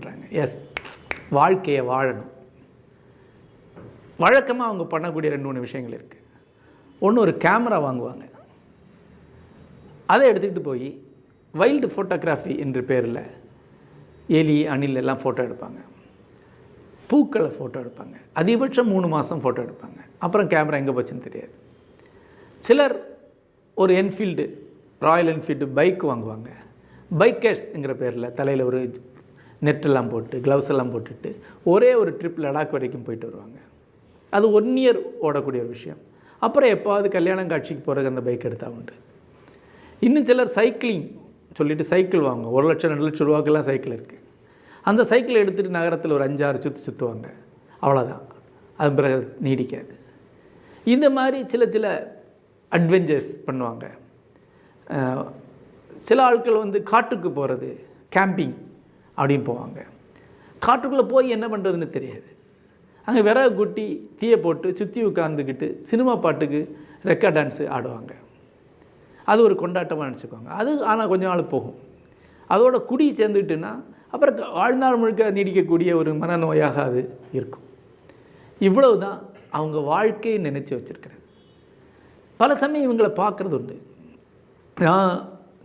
பண்ணுறாங்க எஸ் வாழ்க்கையை வாழணும். வழக்கமாக அவங்க பண்ணக்கூடிய ரெண்டு மூணு விஷயங்கள் இருக்குது ஒன்று ஒரு கேமரா வாங்குவாங்க. அதை எடுத்துக்கிட்டு போய் வைல்டு ஃபோட்டோகிராஃபி என்ற பேரில் எலி அணில் எல்லாம் ஃபோட்டோ எடுப்பாங்க. பூக்களை ஃபோட்டோ எடுப்பாங்க. அதிகபட்சம் மூணு மாதம் ஃபோட்டோ எடுப்பாங்க. அப்புறம் கேமரா எங்கே போச்சுன்னு தெரியாது. சிலர் ஒரு என்ஃபீல்டு ராயல் என்ஃபீல்டு பைக் வாங்குவாங்க. பைக்கர்ஸ்ங்கிற பேரில் தலையில் ஒரு நெட்டெல்லாம் போட்டு க்ளவுஸ் எல்லாம் போட்டுட்டு ஒரே ஒரு ட்ரிப் லடாக் வரைக்கும் போயிட்டு வருவாங்க. அது ஒன் இயர் ஓடக்கூடிய ஒரு விஷயம். அப்புறம் எப்பாவது கல்யாணம் காட்சிக்கு போகிறதுக்கு அந்த பைக் எடுத்தால் உண்டு. இன்னும் சிலர் சைக்கிளிங் சொல்லிவிட்டு சைக்கிள் வாங்க ஒரு லட்சம் ரெண்டு லட்சம் ரூபாக்கெல்லாம் சைக்கிள் இருக்குது அந்த சைக்கிளை எடுத்துகிட்டு நகரத்தில் ஒரு அஞ்சாறு சுற்றி சுற்றுவாங்க அவ்வளோதான் அது பிறகு நீடிக்காது. இந்த மாதிரி சில சில அட்வென்ச்சர்ஸ் பண்ணுவாங்க. சில ஆட்கள் வந்து காட்டுக்கு போகிறது கேம்பிங் அப்படின்னு போவாங்க. காட்டுக்குள்ளே போய் என்ன பண்ணுறதுன்னு தெரியாது. அங்கே விறகு குட்டி தீயை போட்டு சுற்றி உட்காந்துக்கிட்டு சினிமா பாட்டுக்கு ரெக்கா டான்ஸு ஆடுவாங்க. அது ஒரு கொண்டாட்டமாக நினச்சிக்குவாங்க அது ஆனால் கொஞ்ச நாள் போகும். அதோட குடி சேர்ந்துக்கிட்டுன்னா அப்புறம் வாழ்நாள் முழுக்க நீடிக்கக்கூடிய ஒரு மனநோயாக அது இருக்கும். இவ்வளவு தான் அவங்க வாழ்க்கையை நினச்சி வச்சுருக்கிறது. பல சமயம் இவங்களை பார்க்குறது உண்டு. நான்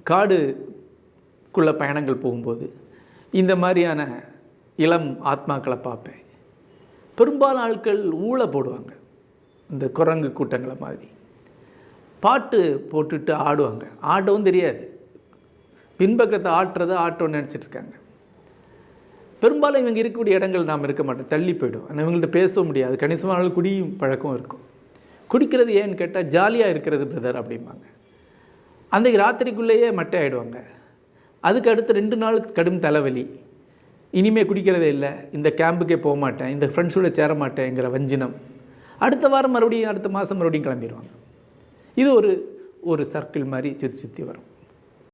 காடுக்குள்ளே பயணங்கள் போகும்போது இந்த மாதிரியான இளம் ஆத்மாக்களை பார்ப்பேன். பெரும்பாலும் ஆட்கள் ஊழ போடுவாங்க. இந்த குரங்கு கூட்டங்களை மாதிரி. பாட்டு போட்டுட்டு ஆடுவாங்க. ஆடவும் தெரியாது. பின்பக்கத்தை ஆட்டுறதை ஆட்டோன்னு நினச்சிட்டு இருக்காங்க. பெரும்பாலும் இவங்க இருக்கக்கூடிய இடங்கள் நாம் இருக்க மாட்டோம். தள்ளி போயிடும் ஆனால் இவங்கள்ட்ட பேச முடியாது. கணிசமான குடியும் பழக்கம் இருக்கும். குடிக்கிறது ஏன்னு கேட்டால் ஜாலியாக இருக்கிறது பிரதர் அப்படிம்பாங்க. அன்றைக்கு ராத்திரிக்குள்ளேயே மட்டை ஆகிடுவாங்க அதுக்கு அடுத்து ரெண்டு நாள் கடும் தலைவலி. இனிமே குடிக்கிறதே இல்லை. இந்த கேம்புக்கே போக மாட்டேன். இந்த ஃப்ரெண்ட்ஸோட சேர மாட்டேங்கிற வஞ்சினம். அடுத்த வாரம் மறுபடியும் அடுத்த மாதம் மறுபடியும் கிளம்பிடுவாங்க இது ஒரு ஒரு சர்க்கிள் மாதிரி சுற்றி சுற்றி வரும்.